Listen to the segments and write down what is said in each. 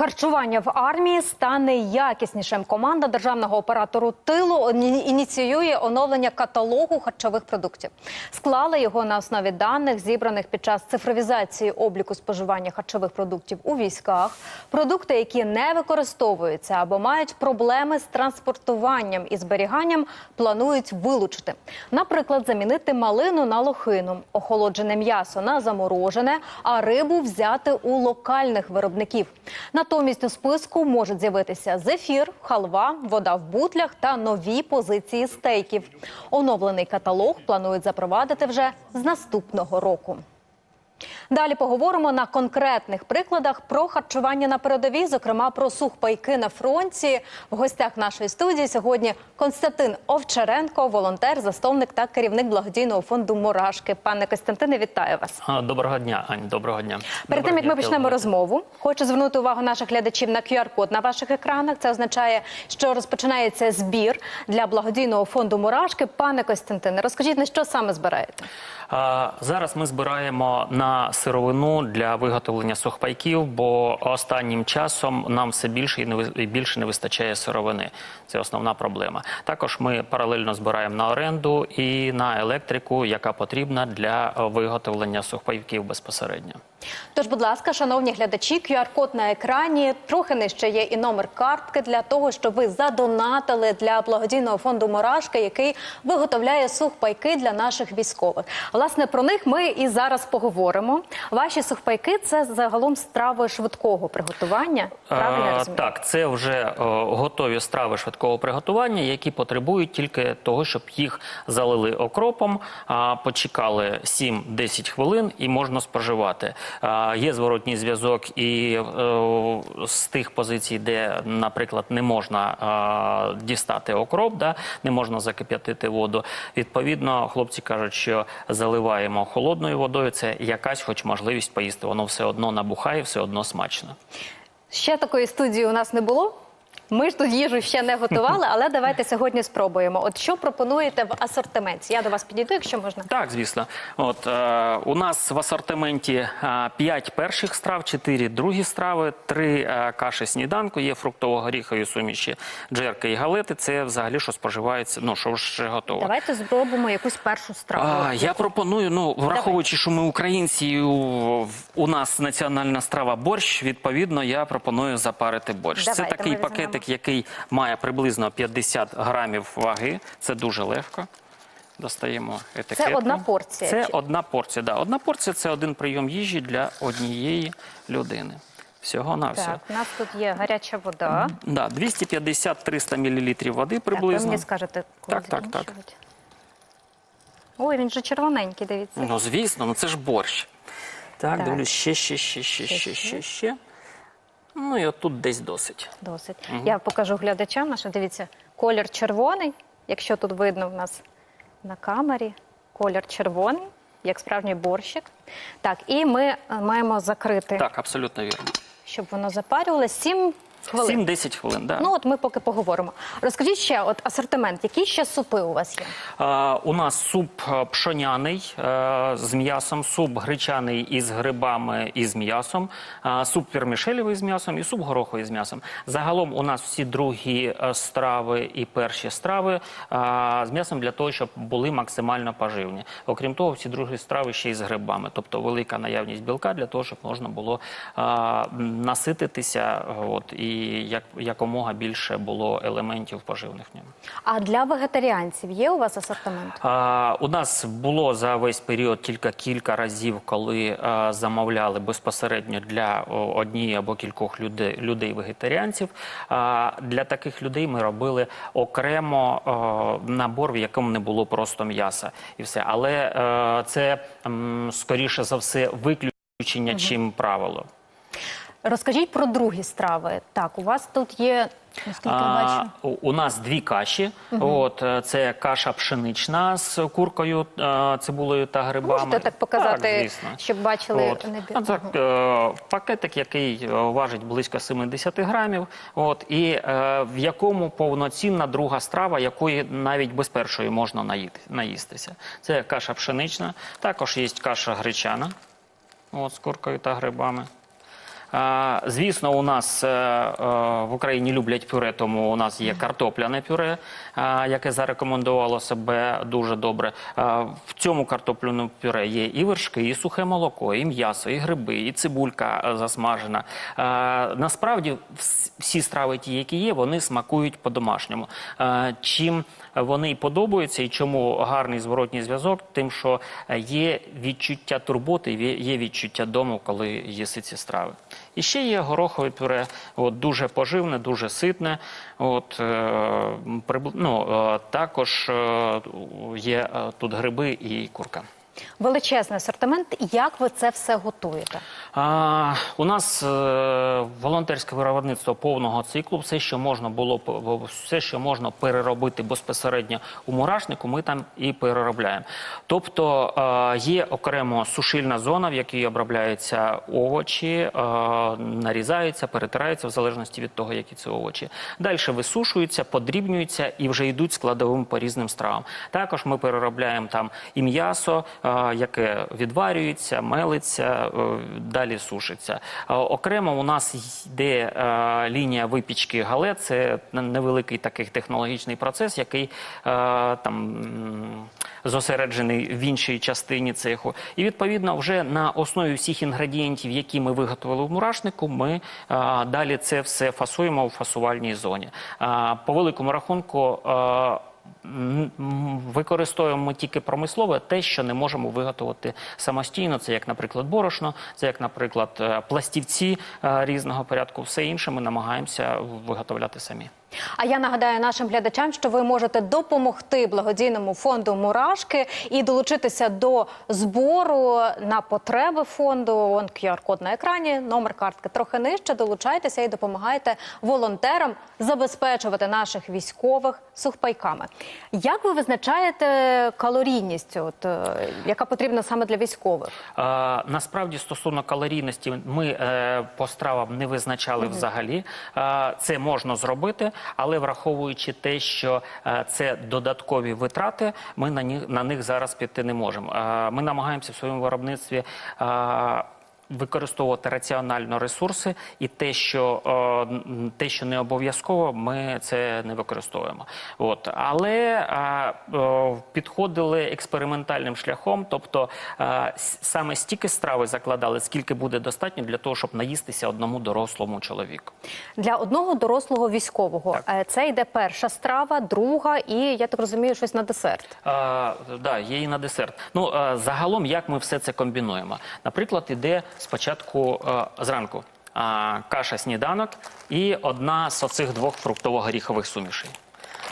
Харчування в армії стане якіснішим. Команда державного оператору тилу ініціює оновлення каталогу харчових продуктів. Склали його на основі даних, зібраних під час цифровізації обліку споживання харчових продуктів у військах. Продукти, які не використовуються або мають проблеми з транспортуванням і зберіганням, планують вилучити. Наприклад, замінити малину на лохину, охолоджене м'ясо на заморожене, а рибу взяти у локальних виробників. Натомість у списку можуть з'явитися зефір, халва, вода в бутлях та нові позиції стейків. Оновлений каталог планують запровадити вже з наступного року. Далі поговоримо на конкретних прикладах про харчування на передовій, зокрема про сухпайки на фронті. В гостях нашої студії сьогодні Константин Овчаренко, волонтер, засновник та керівник благодійного фонду Мурашки. Пане Костянтине, вітаю вас. Доброго дня, Ань. Доброго дня. Перед Доброго тим як дня, ми почнемо розмову, хочу звернути увагу наших глядачів на QR-код на ваших екранах. Це означає, що розпочинається збір для благодійного фонду Мурашки. Пане Костянтине, розкажіть на що саме збираєте? А, Зараз ми збираємо на сировину для виготовлення сухпайків, бо останнім часом нам все більше і більше не вистачає сировини. Це основна проблема. Також ми паралельно збираємо на оренду і на електрику, яка потрібна для виготовлення сухпайків безпосередньо. Тож, будь ласка, шановні глядачі, QR-код на екрані. Трохи нижче є і номер картки для того, щоб ви задонатили для благодійного фонду Мурашки, який виготовляє сухпайки для наших військових. Власне, про них ми і зараз поговоримо. Ваші сухпайки це загалом страви швидкого приготування. Правильно Е, розумію? Так, це вже е, готові страви швидкого приготування, які потребують тільки того, щоб їх залили окропом, а, почекали 7-10 хвилин і можна споживати. Є зворотній зв'язок і е, з тих позицій, де, наприклад, не можна дістати окроп, да, не можна закип'ятити воду. Відповідно, хлопці кажуть, що заливаємо холодною водою. Це якась, хоч можливість поїсти. Воно все одно набухає, все одно смачно. Ще такої студії у нас не було. Ми ж тут їжу ще не готували, але давайте сьогодні спробуємо. От що пропонуєте в асортименті? Я до вас підійду, якщо можна. Так, звісно. От е, у нас в асортименті е, 5 перших страв, 4 другі страви, 3 е, каші сніданку, є фруктово-горіхові суміші, джерки і галети. Це взагалі що споживається, ну що вже готово. Давайте спробуємо якусь першу страву. А, я пропоную, ну враховуючи, що ми українці, і у, у нас національна страва борщ. Відповідно, я пропоную запарити борщ. Давайте, Це такий ми візьмемо. який має приблизно 50 грамів ваги. Це дуже легко. Достаємо етикетку. одна порція, Це одна порція. Да. Одна порція це один прийом їжі для однієї людини. Всього на все. Так, у нас тут є гаряча вода. Да, 250-300 мл води Так, ви приблизно. мені скажете, коли Так, так, так. Ой, він же червоненький, дивіться. Ну, звісно, ну це ж борщ. Так, Так. дивлюсь, ще, ще, ще, ще, Ще, ще, ще. Ну і отут десь досить. Досить. Я покажу глядачам, на що дивіться, колір червоний, якщо тут видно в нас на камері, колір червоний, як справжній борщик. Так, і ми е, маємо закрити, Так, абсолютно вірно. щоб воно запарювалося 7 хвилин. 7-10 хвилин, да. Ну от ми поки поговоримо. Розкажіть ще, от асортимент, які ще супи у вас є? А, у нас суп е, пшоняний е, з м'ясом, суп гречаний із грибами і з м'ясом, а, суп вермішелевий з м'ясом і суп гороховий з м'ясом. Загалом у нас всі другі е, страви і перші страви а, з м'ясом для того, щоб були максимально поживні. Окрім того, всі другі страви ще й з грибами, тобто велика наявність білка для того, щоб можна було а, насититися, от і як якомога більше було елементів поживних в ньому. А для вегетаріанців є у вас асортимент? А, у нас було за весь період тільки кілька разів, коли а, замовляли безпосередньо для однієї або кількох людей, людей вегетаріанців. А, для таких людей ми робили окремо о, набор, в якому не було просто м'яса і все. Але е, це м, скоріше за все виключення, чим правило. Розкажіть про другі страви. Так, у вас тут є, А, бачу. у- нас дві каші. От е, це каша пшенична з куркою, е, цибулею та грибами. Можете так показати, Так, звісно. щоб бачили От. набір? А так, е, пакетик, який важить близько 70 грамів, от, і в якому повноцінна друга страва, якої навіть без першої можна наїти, наїстися. Це каша пшенична, також є каша гречана от, з куркою та грибами. Звісно, у нас е, е, в Україні люблять пюре, тому у нас є картопляне пюре, яке зарекомендувало себе дуже добре. В цьому картопляному пюре є і вершки, і сухе молоко, і м'ясо, і гриби, і цибулька е, засмажена. Насправді всі страви, ті, які є, вони смакують по-домашньому. Чим вони подобаються і чому гарний зворотній зв'язок, тим, що е, є відчуття турботи, є відчуття дому, коли їси ці страви. І ще є горохове пюре, от, дуже поживне, дуже ситне. От, е, приб... ну, е, також е, є е, тут гриби і курка. Величезний асортимент. Як ви це все готуєте? А, у нас е, волонтерське виробництво повного циклу. Все, що можна було все, що можна переробити безпосередньо у мурашнику, ми там і переробляємо. Тобто е, є окремо сушильна зона, в якій обробляються овочі, е, нарізаються, перетираються в залежності від того, які це овочі. Далі висушуються, подрібнюються і вже йдуть складовим по різним стравам. Також ми переробляємо там і м'ясо, е, яке відварюється, мелиться, е, далі сушиться. Окремо у нас йде е, лінія випічки гале. Це невеликий такий технологічний процес, який е, там зосереджений в іншій частині цеху. І відповідно, вже на основі всіх інгредієнтів, які ми виготовили в мурашнику, ми далі це все фасуємо в фасувальній зоні. По великому рахунку. Використовуємо тільки промислове, те, що не можемо виготовити самостійно. Це як, наприклад, борошно, це як, наприклад, е, пластівці е, різного порядку. Все інше ми намагаємося виготовляти самі. А я нагадаю нашим глядачам, що ви можете допомогти благодійному фонду Мурашки і долучитися до збору на потреби фонду. Он QR-код на екрані, номер картки трохи нижче. Долучайтеся і допомагайте волонтерам забезпечувати наших військових сухпайками. Як ви визначаєте калорійність, от е, яка потрібна саме для військових? Е, Насправді, стосовно калорійності, ми е, по стравам не визначали взагалі. Е, Це можна зробити, але враховуючи те, що е, це додаткові витрати, ми на них, зараз піти не можемо. Е, Ми намагаємося в своєму виробництві. Використовувати раціонально ресурси, і те, що е, те, що не обов'язково, ми це не використовуємо. От але е, е, підходили експериментальним шляхом, тобто е, саме стільки страви закладали, скільки буде достатньо для того, щоб наїстися одному дорослому чоловіку. Для одного дорослого військового е, це йде перша страва, друга і я так розумію, щось на десерт. А, да, є і на десерт. Ну е, загалом, як ми все це комбінуємо? Наприклад, іде спочатку е, зранку каша сніданок і одна з оцих двох фруктово-горіхових сумішей.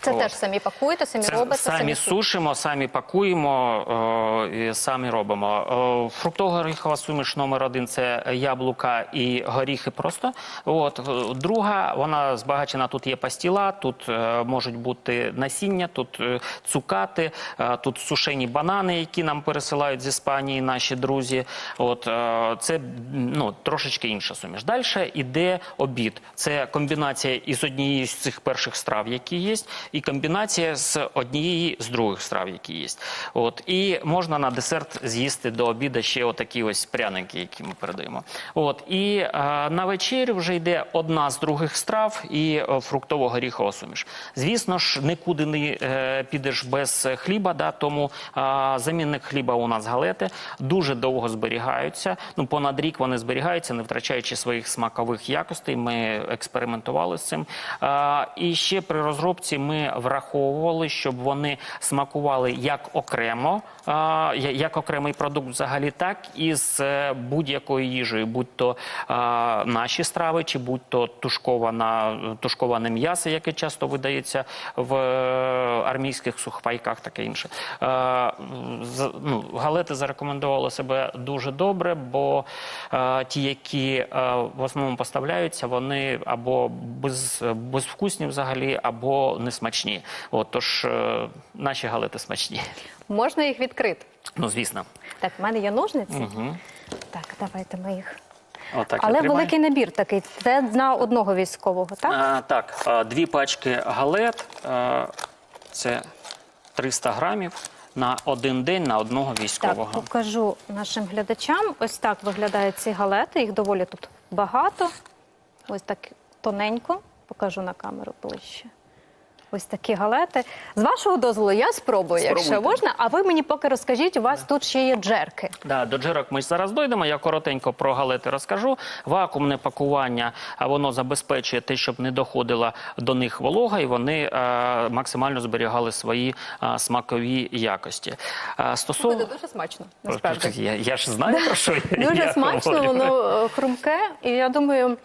Це От. теж самі пакуєте, самі Це робите, самі самі сушимо, самі пакуємо е, і самі робимо. Е, Фруктово-горіхова суміш номер один це яблука і горіхи просто. От друга, вона збагачена. Тут є пастіла, тут е, можуть бути насіння, тут е, цукати, е, тут сушені банани, які нам пересилають з Іспанії наші друзі. От е, це ну трошечки інша суміш. Далі іде обід. Це комбінація із однієї з цих перших страв, які є, і комбінація з однієї з других страв, які є. От і можна на десерт з'їсти до обіду ще отакі ось пряники, які ми передаємо. От і е, на вечерю вже йде одна з других страв і е, фруктово-горіхова суміш. Звісно ж, нікуди не е, підеш без хліба, да, тому е, замінник хліба у нас галети дуже довго зберігаються. Ну понад рік вони зберігаються, не втрачаючи своїх смакових якостей. Ми експериментували з цим. Е, і ще при розробці ми враховували, щоб вони смакували як окремо, як окремий продукт, взагалі, так і з е, будь-якою їжею, будь то наші страви, чи будь то тушкована, тушковане м'ясо, яке часто видається в е, армійських сухпайках, таке інше. Ну, галети зарекомендували себе дуже добре, бо ті, які в основному поставляються, вони або без, безвкусні взагалі, або несмачні. От, тож е, наші галети смачні. Можна їх відкрити. Ну, звісно. Так, в мене є ножниці. Угу. Так, давайте ми їх. Отак Але тримаю. великий набір такий. Це на одного військового, так? А, так, а, дві пачки галет. а, Це 300 грамів на один день на одного Так, військового. покажу нашим глядачам. Ось так виглядають ці галети. Їх доволі тут багато. Ось так тоненько. Покажу на камеру ближче. Ось такі галети. З вашого дозволу я спробую, якщо можна. А ви мені поки розкажіть, у вас тут ще є джерки. Да, до джерок ми зараз дойдемо. Я коротенько про галети розкажу. Вакуумне пакування воно забезпечує те, щоб не доходила до них волога, і вони е, максимально зберігали свої е, смакові якості. Е, стосовно дуже смачно, насправді. я, я ж знаю про що я Дуже я смачно, говорю. воно е, хрумке, і я думаю,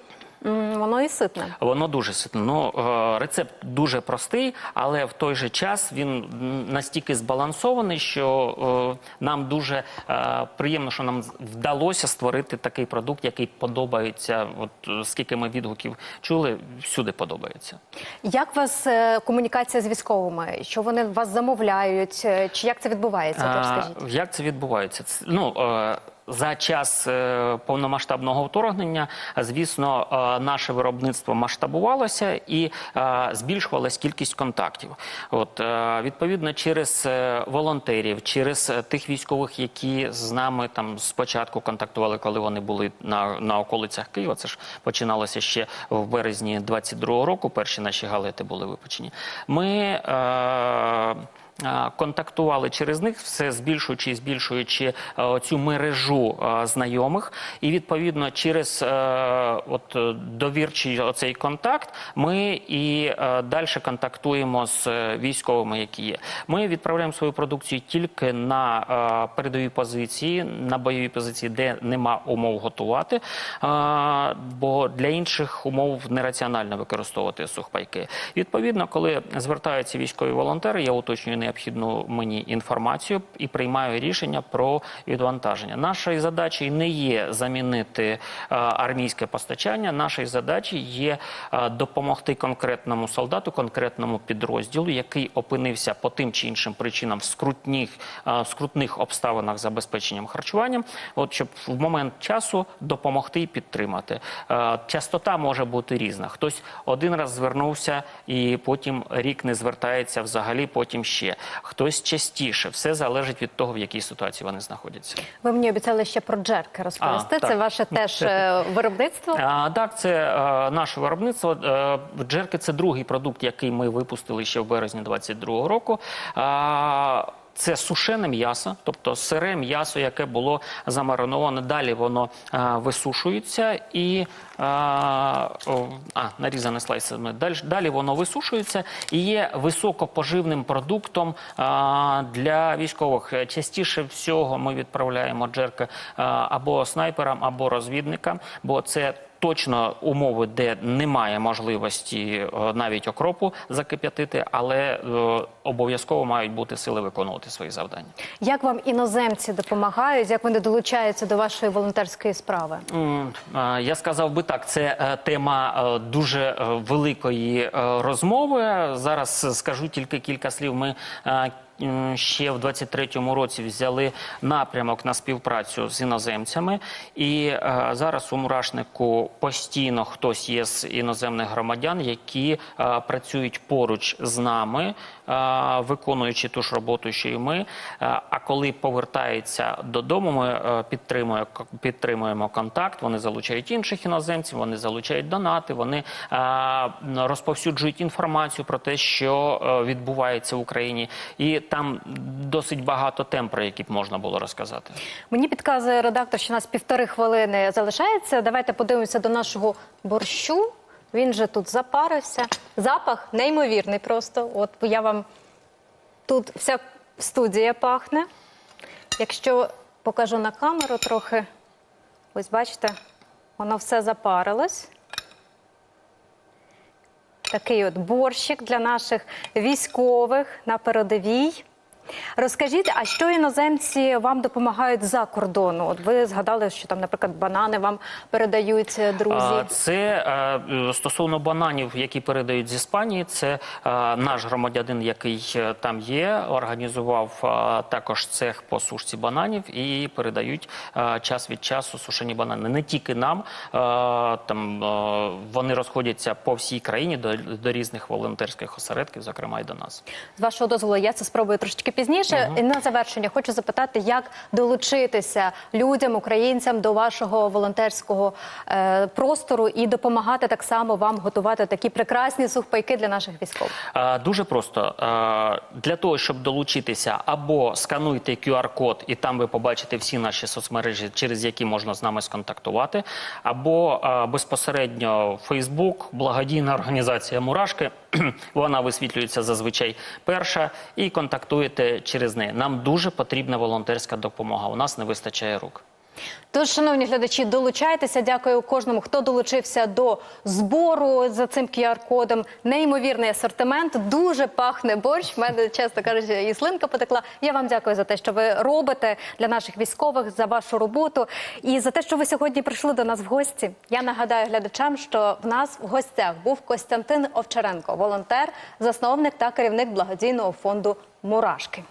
воно і ситне. Воно дуже ситне. Ну, е, рецепт дуже простий, але в той же час він настільки збалансований, що е, нам дуже е, приємно, що нам вдалося створити такий продукт, який подобається. От скільки ми відгуків чули, всюди подобається. Як у вас комунікація з військовими? Що вони вас замовляють? Чи як це відбувається? А. Як це відбувається? Ну, за час е, повномасштабного вторгнення, звісно, е, наше виробництво масштабувалося і е, збільшувалась кількість контактів. От відповідно, через волонтерів, через тих військових, які з нами там спочатку контактували, коли вони були на, на околицях Києва. Це ж починалося ще в березні 22-го року. Перші наші галети були випущені. Ми е, контактували через них, все збільшуючи і збільшуючи е, цю мережу е, знайомих, і відповідно через е, от довірчий оцей контакт ми і далі контактуємо з військовими, які є. Ми відправляємо свою продукцію тільки на передові позиції, на бойові позиції, де нема умов готувати, бо для інших умов нераціонально використовувати сухпайки. Відповідно, коли звертаються військові волонтери, я уточнюю необхідну мені інформацію і приймаю рішення про відвантаження. Нашою задачею не є замінити е, армійське постачання. Нашою задачею є е, допомогти конкретному солдату, конкретному підрозділу, який опинився по тим чи іншим причинам в скрутних, е, в скрутних обставинах забезпеченням харчуванням. От щоб в момент часу допомогти і підтримати. Частота може бути різна. Хтось один раз звернувся і потім рік не звертається взагалі, потім ще. Хтось частіше. Все залежить від того, в якій ситуації вони знаходяться. Ви мені обіцяли ще про джерки розповісти. А, це так. ваше теж е, виробництво. А, так, це а, наше виробництво. А, Джерки це другий продукт, який ми випустили ще в березні 22-го року. А, це сушене м'ясо, тобто сире м'ясо, яке було замариноване. Далі воно е, висушується і е, о, а, нарізане слайсами. Далі, далі воно висушується і є високопоживним продуктом е, для військових. Частіше всього ми відправляємо джерки е, або снайперам, або розвідникам, бо це точно умови, де немає можливості е, навіть окропу закип'ятити, але е, обов'язково мають бути сили виконувати свої завдання. Як вам іноземці допомагають? Як вони долучаються до вашої волонтерської справи? Я сказав би так, це е, тема дуже великої розмови. Зараз скажу тільки кілька слів. Ми ще в 23-му році взяли напрямок на співпрацю з іноземцями, і е, зараз у мурашнику постійно хтось є з іноземних громадян, які е, працюють поруч з нами, е, виконуючи ту ж роботу, що і ми. Е, А коли повертаються додому, ми е, підтримуємо, підтримуємо контакт. Вони залучають інших іноземців, вони залучають донати, вони е, розповсюджують інформацію про те, що е, відбувається в Україні, і там досить багато тем, про які б можна було розказати. Мені підказує редактор, що у нас півтори хвилини залишається. Давайте подивимося до нашого борщу. Він же тут запарився. Запах неймовірний просто. От я вам тут вся студія пахне. Якщо покажу на камеру трохи, ось бачите, воно все запарилось. Такий от борщик для наших військових на передовій. Розкажіть, а що іноземці вам допомагають за кордону? От ви згадали, що там, наприклад, банани вам передають е, друзі. Це е, стосовно бананів, які передають з Іспанії. Це е, наш громадянин, який там є, організував також цех по сушці бананів і передають час від часу сушені банани. Не тільки нам там вони розходяться по всій країні до, до різних волонтерських осередків, зокрема і до нас. З вашого дозволу, я це спробую трошечки пізніше. І на завершення хочу запитати, як долучитися людям, українцям до вашого волонтерського е, простору і допомагати так само вам готувати такі прекрасні сухпайки для наших військових. Е, Дуже просто Е, для того, щоб долучитися, або скануйте QR-код, і там ви побачите всі наші соцмережі, через які можна з нами сконтактувати, або е, безпосередньо Facebook, благодійна організація Мурашки. Вона висвітлюється зазвичай перша, і контактуєте через неї. Нам дуже потрібна волонтерська допомога. У нас не вистачає рук. Тож, шановні глядачі, долучайтеся. Дякую кожному, хто долучився до збору за цим QR-кодом. Неймовірний асортимент, дуже пахне борщ. В мене, чесно кажучи, і слинка потекла. Я вам дякую за те, що ви робите для наших військових, за вашу роботу і за те, що ви сьогодні прийшли до нас в гості. Я нагадаю глядачам, що в нас в гостях був Костянтин Овчаренко, волонтер, засновник та керівник благодійного фонду Мурашки.